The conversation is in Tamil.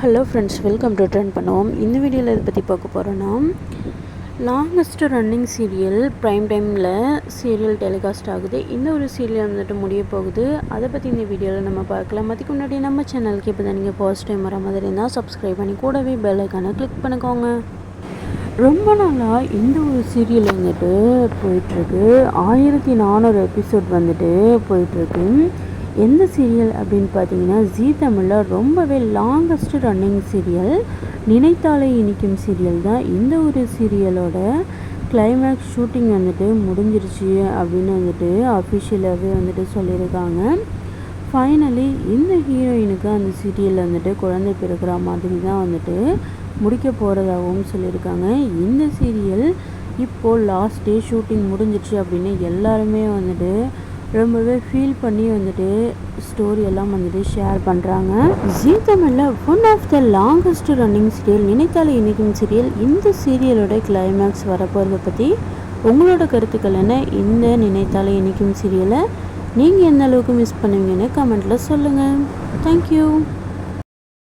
Hello friends welcome to trend பண்ணுவோம் இந்த வீடியோவில் இதை பற்றி பார்க்க போகிறோன்னா லாங்கஸ்ட் ரன்னிங் சீரியல் ப்ரைம் டைமில் சீரியல் டெலிகாஸ்ட் ஆகுது. இந்த ஒரு சீரியல் வந்துட்டு முடிய போகுது. அதை பற்றி இந்த வீடியோவில் நம்ம பார்க்கலாம். அதுக்கு முன்னாடி நம்ம சேனலுக்கு இப்போ தான் நீங்கள் ஃபர்ஸ்ட் டைம் வர மாதிரி இருந்தால் சப்ஸ்கிரைப் பண்ணி கூடவே பெல் ஐக்கானை கிளிக் பண்ணிக்கோங்க. ரொம்ப நாளாக இந்த ஒரு சீரியல் வந்துட்டு போயிட்டுருக்கு ஆயிரத்தி நானூறு எபிசோட் வந்துட்டு போயிட்டுருக்கு எந்த சீரியல் அப்படின்னு பார்த்தீங்கன்னா ஜீ தமிழில் ரொம்பவே லாங்கஸ்ட் ரன்னிங் சீரியல் நினைத்தாலே இனிக்கும் சீரியல் தான். இந்த ஒரு சீரியலோட கிளைமேக்ஸ் ஷூட்டிங் வந்துட்டு முடிஞ்சிருச்சு அப்படின்னு வந்துட்டு அஃபிஷியலாகவே வந்துட்டு சொல்லியிருக்காங்க. ஃபைனலி இந்த ஹீரோயினுக்கு அந்த சீரியலில் வந்துட்டு குழந்தை பிறக்கிற மாதிரி தான் வந்துட்டு முடிக்க போகிறதாகவும் சொல்லியிருக்காங்க. இந்த சீரியல் இப்போது லாஸ்ட் டே ஷூட்டிங் முடிஞ்சிச்சு அப்படின்னு எல்லாருமே வந்துட்டு ரொம்பவே ஃபீல் பண்ணி வந்துட்டு ஸ்டோரி எல்லாம் வந்துட்டு ஷேர் பண்ணுறாங்க ஜீ தமிழில் one of the longest running serial நினைத்தாலே இனிக்கும் சீரியல் இந்த சீரியலோட கிளைமேக்ஸ் வரப்போகிறத பற்றி உங்களோட கருத்துக்கள் என்ன? இந்த நினைத்தாலே இனிக்கும் சீரியலை நீங்கள் எந்த அளவுக்கு மிஸ் பண்ணுவீங்கன்னு கமெண்ட்டில் சொல்லுங்கள் தேங்க்யூ